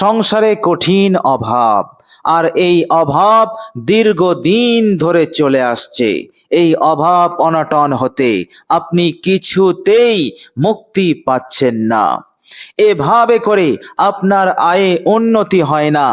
সংসারে কঠিন অভাব, আর এই অভাব দীর্ঘদিন ধরে চলে আসছে। এই অভাব অনটন হতে আপনি কিছুতেই মুক্তি পাচ্ছেন না। এভাবে করে আপনার আয়ে উন্নতি হয় না।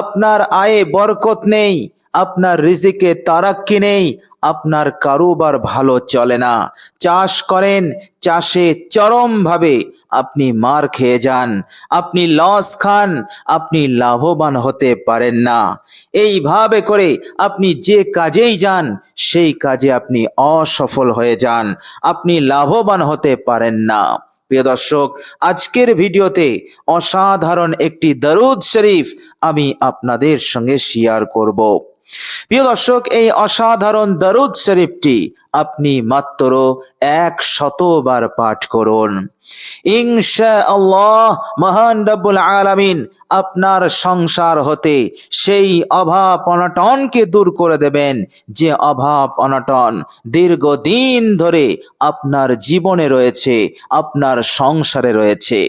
আপনার আয়ে বরকত নেই, আপনার রিজিকে তারাক্কি নেই আপনার কারোবার ভালো চলে না। চাষ করেন, চাষে চরমভাবে আপনি মার খেয়ে যান। আপনি লস খান, আপনি লাভবান হতে পারেন না। এইভাবে করে আপনি যে কাজেই যান, সেই কাজে আপনি অসফল হয়ে যান। আপনি লাভবান হতে পারেন না। প্রিয় দর্শক, আজকের ভিডিওতে অসাধারণ একটি দরুদ শরীফ আমি আপনাদের সঙ্গে শেয়ার করব। প্রিয় দর্শক, এই অসাধারণ দরুদ শরীফটি আপনি মাত্র এক শতবার পাঠ করুন। আল্লাহ মহান রব্বুল আলামিন আপনার সংসার হতে সেই অভাব অনটনকে দূর করে দেবেন। যে অভাব অনটন দীর্ঘদিন ধরে আপনার জীবনে রয়েছে, আপনার সংসারে রয়েছে।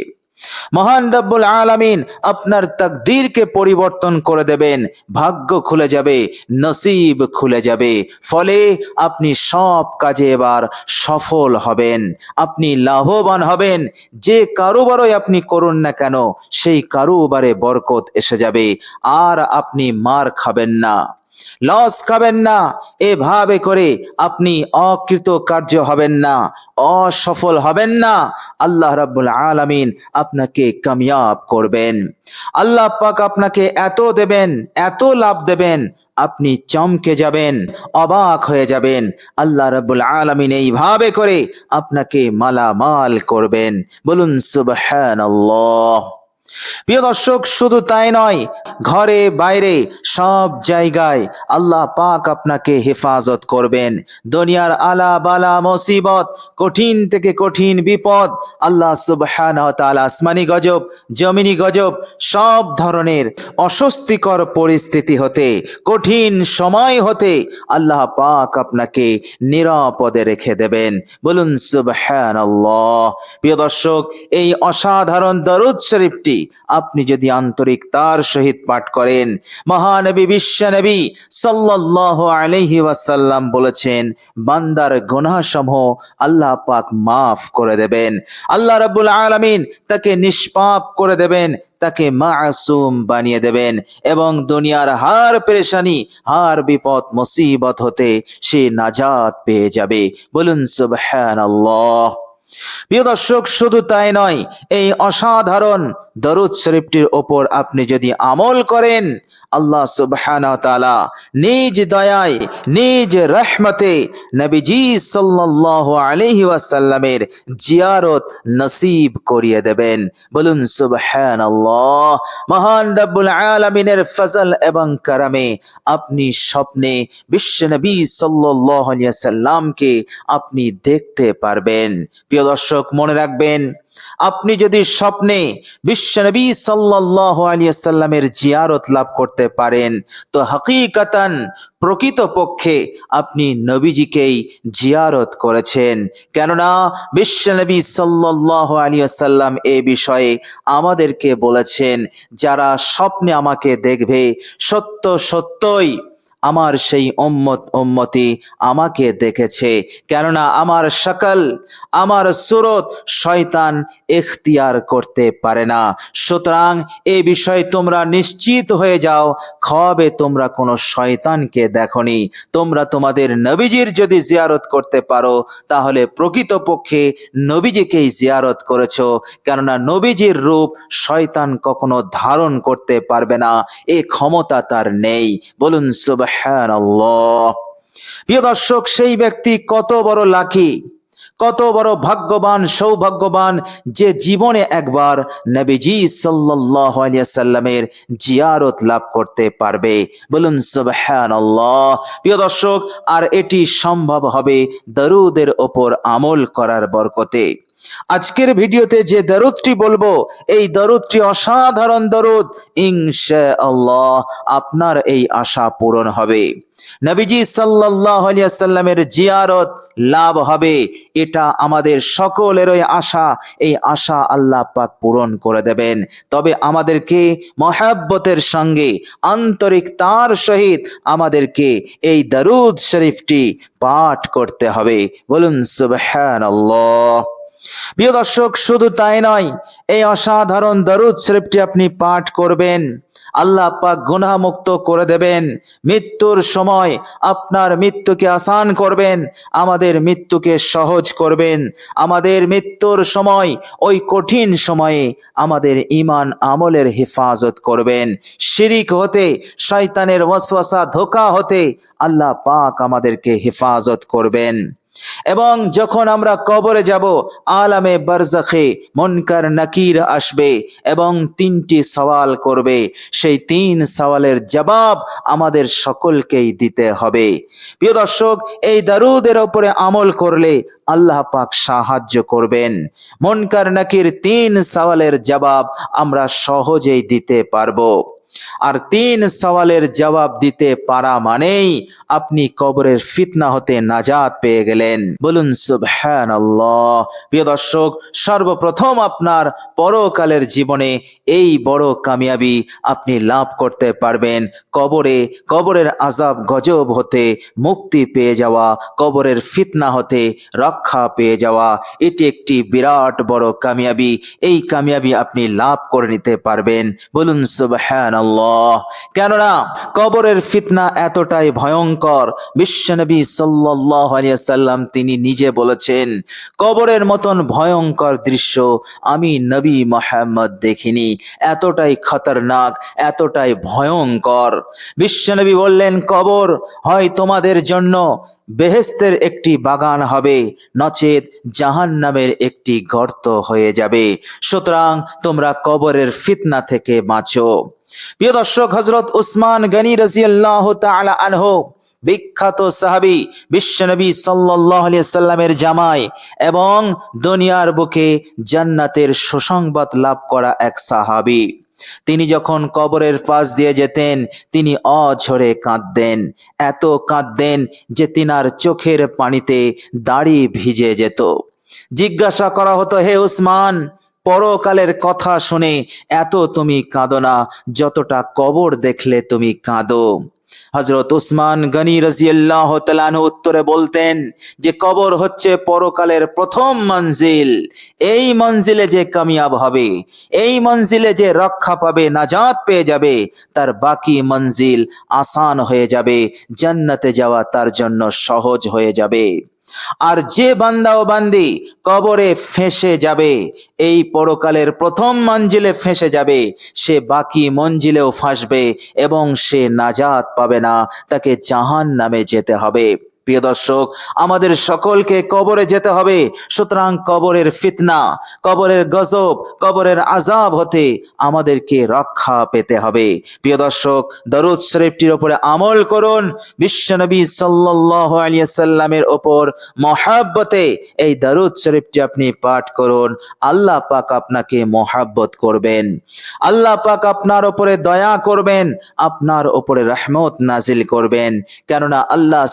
মহান রব্বুল আলামিন আপনার তাকদীরকে পরিবর্তন করে দেবেন, ভাগ্য খুলে যাবে, নসিব খুলে যাবে, ফলে আপনি সব কাজে এবার সফল হবেন, আপনি লাভবান হবেন, যে কারোবারই আপনি করুন না কেন, সেই কারোবারে বরকত এসে যাবে, আর আপনি মার খাবেন না। লস খাবেন না। এভাবে করে আপনি অকৃত কার্য হবেন না। অসফল হবেন না। আল্লাহ রাব্বুল আলামিন আপনাকে কামিয়াব করবেন। আল্লাহ পাক আপনাকে এত দেবেন, এত লাভ দেবেন, আপনি চমকে যাবেন, অবাক হয়ে যাবেন। আল্লাহ রাব্বুল আলামিন এইভাবে করে আপনাকে মালামাল করবেন। বলুন সুবহানাল্লাহ। প্রিয় দর্শক, শুধু তাই নয়, ঘরে, বাইরে, সব জায়গায় আল্লাহ পাক আপনাকে হেফাজত করবেন। দুনিয়ার আলা বালা মুসিবত, কঠিন থেকে কঠিন বিপদ, আল্লাহ তাআলা আসমানি গজব, জমিনি গজব, সব ধরনের অস্বস্তিকর পরিস্থিতি হতে, কঠিন সময় হতে আল্লাহ পাক আপনাকে নিরাপদে রেখে দেবেন। বলুন সুবহানাল্লাহ। প্রিয় দর্শক, এই অসাধারণ দরুদ শরীফটি আপনি যদি আন্তরিকতার সহিত পাঠ করেন, মহানবী, বিশ্বনবী সাল্লাল্লাহু আলাইহি ওয়াসাল্লাম বলেছেন, বান্দার গুনাহসমূহ আল্লাহ পাক মাফ করে দেবেন। আল্লাহ রাব্বুল আলামিন তাকে নিষ্পাপ করে দেবেন, তাকে মাসুম বানিয়ে দেবেন এবং দুনিয়ার হার পেরেশানি, হার বিপদ, মুসিবত হতে সে নাজাত পেয়ে যাবে। বলুন, সুবহানাল্লাহ। প্রিয় দর্শক, শুধু তাই নয়, এই অসাধারণ দরুদ শরীফটির ওপর আপনি যদি আমল করেন, আল্লাহ তাআলা নিজ দয়ায়, নিজ রহমতে নবীজি সাল্লাল্লাহু আলাইহি ওয়াসাল্লামের জিয়ারত নসিব করিয়ে দেবেন। বলুন, সুবহানাল্লাহ। মহান রব্বুল আলামিনের ফজল এবং কারামে আপনি স্বপ্নে বিশ্বনবী সাল্লাল্লাহু আলাইহি সাল্লামকে আপনি দেখতে পারবেন। প্রিয় দর্শক, মনে রাখবেন আপনি যদি স্বপ্নে বিশ্বনবী সাল্লাল্লাহু আলাইহি সাল্লামের জিয়ারত লাভ করতে পারেন, তো হাকিকাতান প্রকৃতপক্ষে আপনি নবীজিকেই জিয়ারত করেছেন। কেননা বিশ্বনবী সাল্লাল্লাহু আলাইহি সাল্লাম এ বিষয়ে আমাদেরকে বলেছেন, যারা স্বপ্নে আমাকে দেখবে, সত্য সত্যই আমার সেই উম্মত উম্মতি আমাকে দেখেছে। কেননা আমার সকল আমার সুরত শয়তান এখতিয়ার করতে পারে না। সুতরাং এ বিষয়ে তোমরা নিশ্চিত হয়ে যাও খবে তোমরা কোনো শয়তানকে দেখনি। তোমরা তোমাদের নবীজির যদি জিয়ারত করতে পারো, তাহলে প্রকৃতপক্ষে নবীজিকেই জিয়ারত করেছ। কেননা নবীজির রূপ শয়তান কখনো ধারণ করতে পারবে না। এ ক্ষমতা তার নেই। বলুন সুবহানাল্লাহ। প্রিয় দর্শক, সেই ব্যক্তি কত বড় লাকি, কত বড় ভাগ্যবান, সৌভাগ্যবান যে জীবনে একবার নবীজি সাল্লামের জিয়ারত লাভ করতে পারবে। বলুন সুবহানাল্লাহ। প্রিয় দর্শক, আর এটি সম্ভব হবে দরুদের ওপর আমল করার বরকতে। আজকের ভিডিওতে যে দরুদটি বলব, এই দরুদটি অসাধারণ দরুদ। ইনশাআল্লাহ আপনার এই আশা পূরণ হবে। নবীজি সাল্লাল্লাহু আলাইহি সাল্লামের জিয়ারত লাভ হবে। এটা আমাদের সকলেরই আশা। এই আশা আল্লাহ পাক পূরণ করে দেবেন। তবে আমাদেরকে মহাব্বতের সঙ্গে, আন্তরিক তার সহিত আমাদেরকে এই দারুদ শরীফটি পাঠ করতে হবে। বলুন, সুবহানাল্লাহ। প্রিয় দর্শক, শুধু তাই নয়, এই অসাধারণ দরুদ শরীফটি আপনি পাঠ করবেন। আল্লাহ পাক গুনাহমুক্ত করে দেবেন। মৃত্যুর সময় আপনার মৃত্যুকে আসান করবেন, আমাদের মৃত্যুকে সহজ করবেন। আমাদের মৃত্যুর সময়, ওই কঠিন সময়ে আমাদের ইমান আমলের হেফাজত করবেন। শিরিক হতে, শয়তানের ওয়াসওয়াসা ধোকা হতে আল্লাহ পাক আমাদেরকে হেফাজত করবেন। এবং যখন আমরা কবরে যাব, আলামে বারজাখে মনকার নাকির আসবে এবং তিনটি সওয়াল করবে। সেই তিন সওয়ালের জবাব আমাদের সকলকেই দিতে হবে। প্রিয় দর্শক, এই দারুদের ওপরে আমল করলে আল্লাহ পাক সাহায্য করবেন। মনকার নাকির তিন সওয়ালের জবাব আমরা সহজেই দিতে পারব। আর তিন সওয়ালের জবাব দিতে পারা মানেই আপনি কবরের ফিতনা হতে নাজাত পেয়ে গেলেন। বলুন সুবহান প্রিয় দর্শক, সর্বপ্রথম আপনার পরকালের জীবনে এই বড় কামিয়াবি আপনি লাভ করতে পারবেন। কবরে, কবরের আজাব গজব হতে মুক্তি পেয়ে যাওয়া, কবরের ফিতনা হতে রক্ষা পেয়ে যাওয়া, এটি একটি বিরাট বড় কামিয়াবি। এই কামিয়াবি আপনি লাভ করে নিতে পারবেন। বলুন সুবহান কেননা, কবরের ফিতনা এতটাই ভয়ঙ্কর বিশ্বনবী সাল্লাল্লাহু আলাইহি সাল্লাম তিনি নিজে বলেছেন, কবরের মতন ভয়ঙ্কর দৃশ্য আমি নবী মোহাম্মদ দেখিনি। এতটাই খতরনাক, এতটাই ভয়ঙ্কর। বিশ্বনবী বললেন, কবর হয় তোমাদের জন্য বেহেস্তের একটি বাগান হবে, নচেত জাহান নামের একটি গর্ত হয়ে যাবে। সুতরাং তোমরা কবরের ফিতনা থেকে বাঁচো। প্রিয় দর্শক হজরত উসমান গনি রাজিয়াল্লাহ তাআলা আনহু, বিখ্যাত সাহাবি বিশ্বনবী আলাইহি সাল্লামের জামাই এবং দুনিয়ার বুকে জান্নাতের সুসংবাদ লাভ করা এক সাহাবি। তিনি যখন কবরের পাশ দিয়ে যেতেন, তিনি অঝরে কাঁদতেন, এত কাঁদতেন যে তিনার চোখের পানিতে দাড়ি ভিজে যেত। জিজ্ঞাসা করা হতো, হে উসমান পরকালের কথা শুনে এত তুমি কাঁদো না, যতটা কবর দেখলে তুমি কাঁদো। হজরত উসমান গনি রাজিয়াল্লাহ তালানহু উত্তরে বলতেন যে, কবর হচ্ছে পরকালের প্রথম মঞ্জিল। এই মঞ্জিলে যে কামিয়াব হবে, এই মঞ্জিলে যে রক্ষা পাবে, নাজাত পেয়ে যাবে, তার বাকি মঞ্জিল আসান হয়ে যাবে, জান্নাতে যাওয়া তার জন্য সহজ হয়ে যাবে। আর যে বান্দা ও বান্দি, কবরে ফেঁসে যাবে। এই পরকালের প্রথম মঞ্জিলে ফেঁসে যাবে। সে বাকি মঞ্জিলেও ফাঁসবে এবং সে নাজাত পাবে না। তাকে জাহান নামে যেতে হবে। প্রিয় দর্শক, আমাদের সকলকে কবরে যেতে হবে। সুতরাং কবরের ফিতনা, কবরের গজব, কবরের আজাব হতে আমাদেরকে রক্ষা পেতে হবে। প্রিয় দর্শক, দরুদ শরীফটির ওপরে আমল করুন। বিশ্বনবী সাল্লাল্লাহু আলাইহি সাল্লামের ওপর মহাব্বতে এই দরুদ শরীফটি আপনি পাঠ করুন। আল্লাহ পাক আপনাকে মহাব্বত করবেন। আল্লাহ পাক আপনার ওপরে দয়া করবেন, আপনার ওপরে রহমত নাজিল করবেন। কেননা আল্লাহ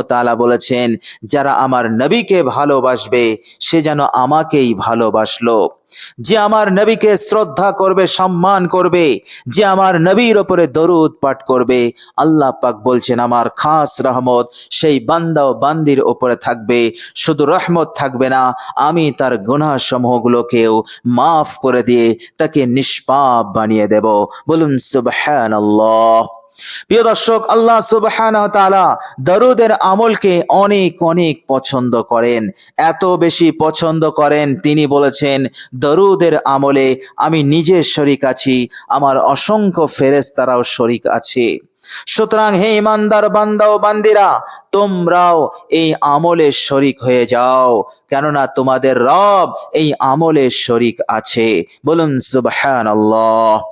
তাআলা বলেছেন, যারা আমার নবীকে ভালোবাসবে, সে যেন আমাকেই ভালোবাসলো। যে আমার নবীকে শ্রদ্ধা করবে, সম্মান করবে, যে আমার নবীর ওপরে দরুদ পাঠ করবে, আল্লাহ পাক বলছেন, আমার খাস রহমত সেই বান্দা ও বান্দির ওপরে থাকবে, শুধু রহমত থাকবে না, আমি তার গুনাহ সমূহগুলোকেও মাফ করে দিয়ে তাকে নিষ্পাপ বানিয়ে দেব। বলুন, সুবহানাল্লাহ। প্রিয় দর্শক, আল্লাহ সুবহানাহু ওয়া তাআলা দরুদের আমলকে অনেক অনেক পছন্দ করেন। এত বেশি পছন্দ করেন, তিনি বলেছেন, দরুদের আমলে আমি নিজে শরিক আছি, আমার অসংখ্য ফেরেশতারাও শরিক আছে। সুতরাং হে ইমানদার বান্দা ও বান্দিরা, তোমরাও এই আমলে শরিক হয়ে যাও, কেননা তোমাদের রব এই আমলে শরিক আছে। বলুন, সুবহানাল্লাহ।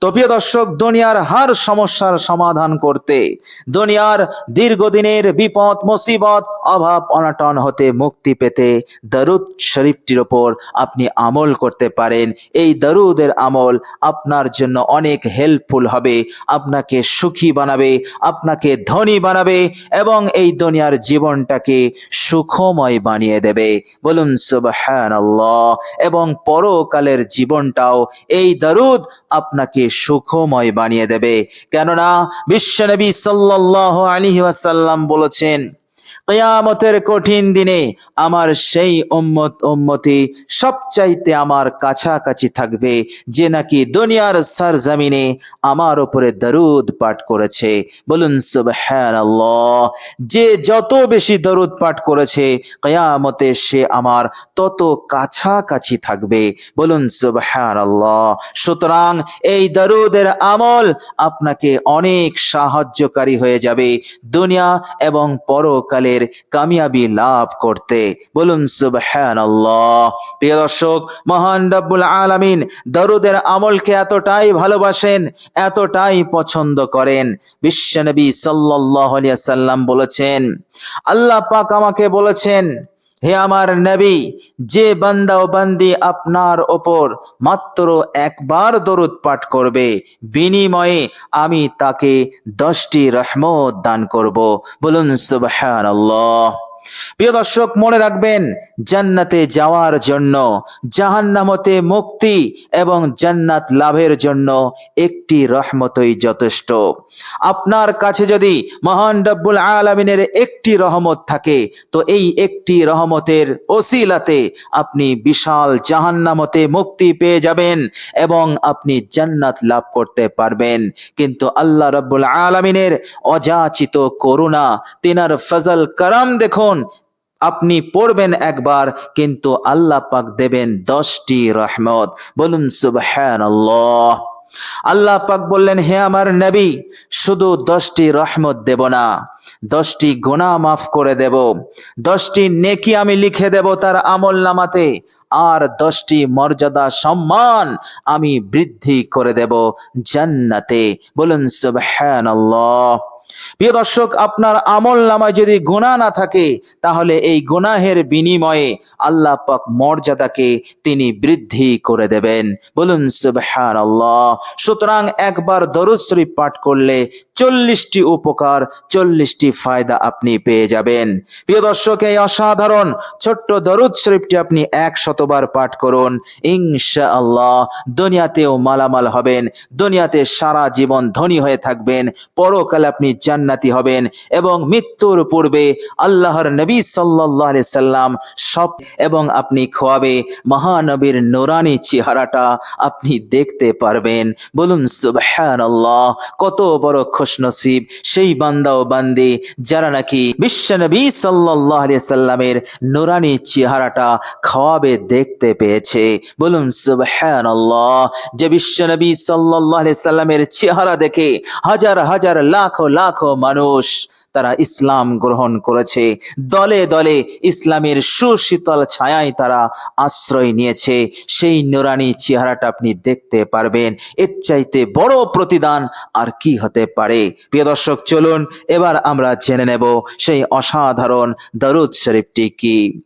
তো প্রিয় দর্শক, দুনিয়ার হার সমস্যার সমাধান করতে, দুনিয়ার দীর্ঘদিনের বিপদ, মুসিবত, অভাব, অনাটন হতে মুক্তি পেতে দরুদ শরীফটির ওপর আপনি আমল করতে পারেন। এই দরুদের আমল আপনার জন্য অনেক হেল্পফুল হবে, আপনাকে সুখী বানাবে, আপনাকে ধনী বানাবে এবং এই দুনিয়ার জীবনটাকে সুখময় বানিয়ে দেবে। বলুন, সুবহানাল্লাহ। এবং পরকালের জীবনটাও এই দরুদ আপনাকে সুখময় বানিয়ে দেবে। কেননা বিশ্বনবী সাল্লাহ আলী ওয়াসাল্লাম বলেছেন কিয়ামতের কঠিন দিনে আমার সেই উম্মত উম্মতি সবচাইতে আমার কাছাকাছি থাকবে, যে নাকি দুনিয়ার সরজমিনে আমার উপরে দরুদ পাঠ করেছে। বলুন, সুবহানাল্লাহ। যে যত বেশি দরুদ পাঠ করেছে, কিয়ামতে সে আমার তত কাছাকাছি থাকবে। বলুন, সুবহানাল্লাহ। সুতরাং এই দরুদের আমল আপনাকে অনেক সাহায্যকারী হয়ে যাবে। দুনিয়া এবং পরকালের কামিয়াবি লাভ করতে। বলুন সুবহান প্রিয় দর্শক, মহান রব্বুল আলামিন দরুদের আমলকে এতটাই ভালোবাসেন, এতটাই পছন্দ করেন। বিশ্বনবী সাল্লাহ সাল্লাম বলেছেন, আল্লাহ পাক আমাকে বলেছেন হে আমার নবী, যে বান্দা ও বান্দি আপনার ওপর মাত্র একবার দরুদ পাঠ করবে, বিনিময়ে আমি তাকে দশটি রহমত দান করব। বলুন সুবহানাল্লাহ। প্রিয় দর্শক, মনে রাখবেন, জান্নাতে যাওয়ার জন্য, জাহান্নামতে মুক্তি এবং জান্নাত লাভের জন্য একটি রহমতই যথেষ্ট। আপনার কাছে যদি মহান রব্বুল আলমিনের একটি রহমত থাকে, তো এই একটি রহমতের ওসিলাতে আপনি বিশাল জাহান্নামতে মুক্তি পেয়ে যাবেন এবং আপনি জান্নাত লাভ করতে পারবেন। কিন্তু আল্লাহ রব্বুল আলমিনের অযাচিত করুণা, তিনার ফজল করম দেখুন আপনি পড়বেন একবার, কিন্তু আল্লাহ পাক দেবেন দশটি রহমত। বলুন, সুবহানাল্লাহ। আল্লাহ পাক বললেন, হে আমার নবী, শুধু দশটি রহমত দেব না, দশটি গুনাহ মাফ করে দেব, দশটি নেকি আমি লিখে দেব তার আমল নামাতে, আর দশটি মর্যাদা সম্মান আমি বৃদ্ধি করে দেব জান্নাতে। বলুন, সুবহানাল্লাহ। প্রিয় দর্শক, আপনার আমল নামায় যদি গুনাহ না থাকে, তাহলে এই গুনাহের বিনিময়ে আল্লাহ পাক মর্যাদাকে তিনি বৃদ্ধি করে দেবেন। বলুন, সুবহানাল্লাহ। সুতরাং একবার দরুদ শরীফ পাঠ করলে চল্লিশটি উপকার, চল্লিশটি ফায়দা আপনি পেয়ে যাবেন। প্রিয় দর্শক, এই অসাধারণ ছোট্ট দরুদ শরীফটি আপনি এক শতবার পাঠ করুন। ইনশাআল্লাহ, দুনিয়াতেও মালামাল হবেন, দুনিয়াতে সারা জীবন ধনী হয়ে থাকবেন, পরকালে আপনি জান্নাতি হবেন এবং মৃত্যুর পূর্বে আল্লাহর নবী আলাইহি সাল্লাম সব এবং আপনি খোয়াবে মহানবীর নোরানি চেহারাটা আপনি দেখতে পারবেন। বলুন, সুবহানাল্লাহ, কত বড় খুশনসিব। সেই বান্দা ও বান্দি যারা নাকি বিশ্বনবী আলাইহি সাল্লামের নোরানি চেহারাটা খাওয়াবে দেখতে পেয়েছে। বলুন, সুবহানাল্লাহ, যে বিশ্বনবী আলাইহি সাল্লামের চেহারা দেখে হাজার হাজার লাখো লাখো মানুষ তারা ইসলাম গ্রহণ করেছে। দলে দলে ইসলামের সুশীতল ছায়ায় তারা আশ্রয় নিয়েছে। সেই নুরানি চেহারাটা আপনি দেখতে পারবেন। এর চাইতে বড় প্রতিদান আর কি হতে পারে? প্রিয় দর্শক, চলুন এবার আমরা জেনে নেব সেই অসাধারণ দরুদ শরীফটি কি।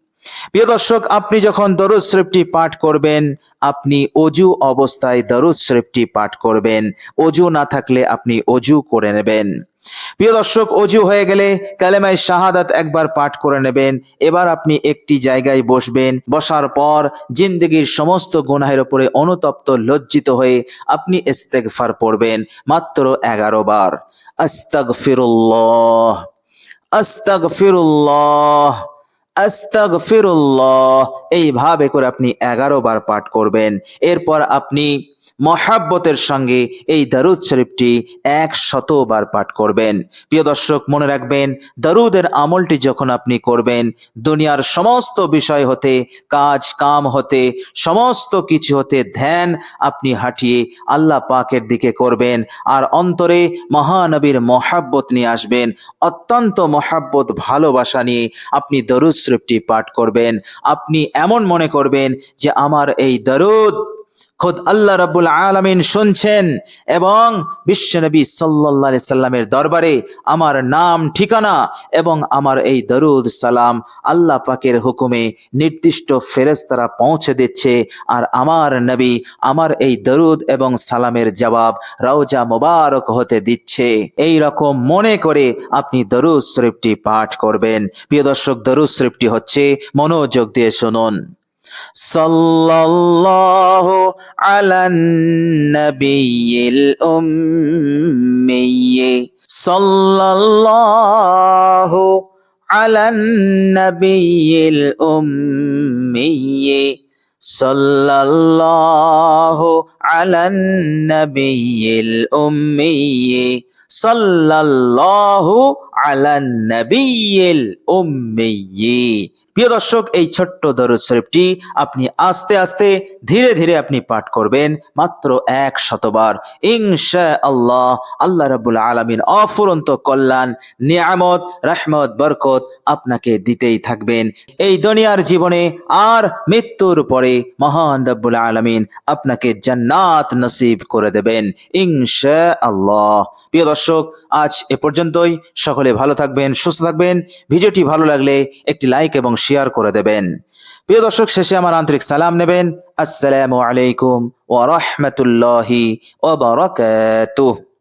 প্রিয় দর্শক, আপনি যখন দরুদ শরীফটি পাঠ করবেন, আপনি অজু অবস্থায় দরুদ শরীফটি পাঠ করবেন। অজু না থাকলে আপনি অজু করে নেবেন। প্রিয় দর্শক, অজু হয়ে গেলে কালেমায় শাহাদাত একবার পাঠ করে নেবেন। এবার আপনি একটি জায়গায় বসবেন। বসার পর জিন্দগির সমস্ত গুনাহের উপরে অনুতপ্ত, লজ্জিত হয়ে আপনি ইস্তেগফার পড়বেন, মাত্র এগারো বার। আস্তাগফিরুল্লাহ আস্তাগফিরুল্লাহ আস্তাগফিরুল্লাহ। এইভাবে করে আপনি এগারো বার পাঠ করবেন। এরপর আপনি মহাব্বতের সঙ্গে এই দারুদ শরীফটি এক শতবার পাঠ করবেন। প্রিয় দর্শক, মনে রাখবেন, দারুদের আমলটি যখন আপনি করবেন, দুনিয়ার সমস্ত বিষয় হতে, কাজ, কাম হতে, সমস্ত কিছু হতে ধ্যান আপনি হাঁটিয়ে আল্লাহ পাকের দিকে করবেন আর অন্তরে মহানবীর মহাব্বত নিয়ে আসবেন। অত্যন্ত মহাব্বত, ভালোবাসা নিয়ে আপনি দরুদ শরীফটি পাঠ করবেন। আপনি এমন মনে করবেন যে, আমার এই দরুদ খোদ আল্লাহ রাব্বুল আলামিন শুনছেন এবং বিশ্বনবী আলাইহি সাল্লামের দরবারে আমার নাম, ঠিকানা এবং আমার এই দরুদ, সালাম আল্লাহ পাকের হুকুমে নির্দিষ্ট ফেরেশতারা পৌঁছে দিচ্ছে আর আমার নবী আমার এই দরুদ এবং সালামের জবাব রওজা মোবারক হতে দিচ্ছে। এই রকম মনে করে আপনি দরুদ শরীফটি পাঠ করবেন। প্রিয় দর্শক, দরুদ শরীফটি হচ্ছে মনোযোগ দিয়ে শুনুন। صلى الله على النبي الأمي. صلى الله على النبي الأمي. صلى الله على النبي الأمي. صلى الله على النبي الأمي. প্রিয় দর্শক, এই ছোট্ট দরুদ শরীফটি আপনি আস্তে আস্তে ধীরে ধীরে আপনি পাঠ করবেন মাত্র এক শতবার। ইনশা আল্লাহ আল্লাহ রাব্বুল আলামিন অফুরন্ত কল্যাণ, নিয়ামত, রহমত, বরকত আপনাকে দিতেই থাকবেন। এই দুনিয়ার জীবনে আর মৃত্যুর পরে মহান রব্বুল আলামিন আপনাকে জান্নাত নসিব করে দেবেন। ইনশা আল্লাহ প্রিয় দর্শক, আজ এ পর্যন্তই। সকলে ভালো থাকবেন, সুস্থ থাকবেন। ভিডিওটি ভালো লাগলে একটি লাইক এবং শেয়ার করে দেবেন। প্রিয় দর্শক, শেষে আমার আন্তরিক সালাম নেবেন। আসসালামু আলাইকুম ওয়া রাহমাতুল্লাহি ওয়া বারাকাতুহু।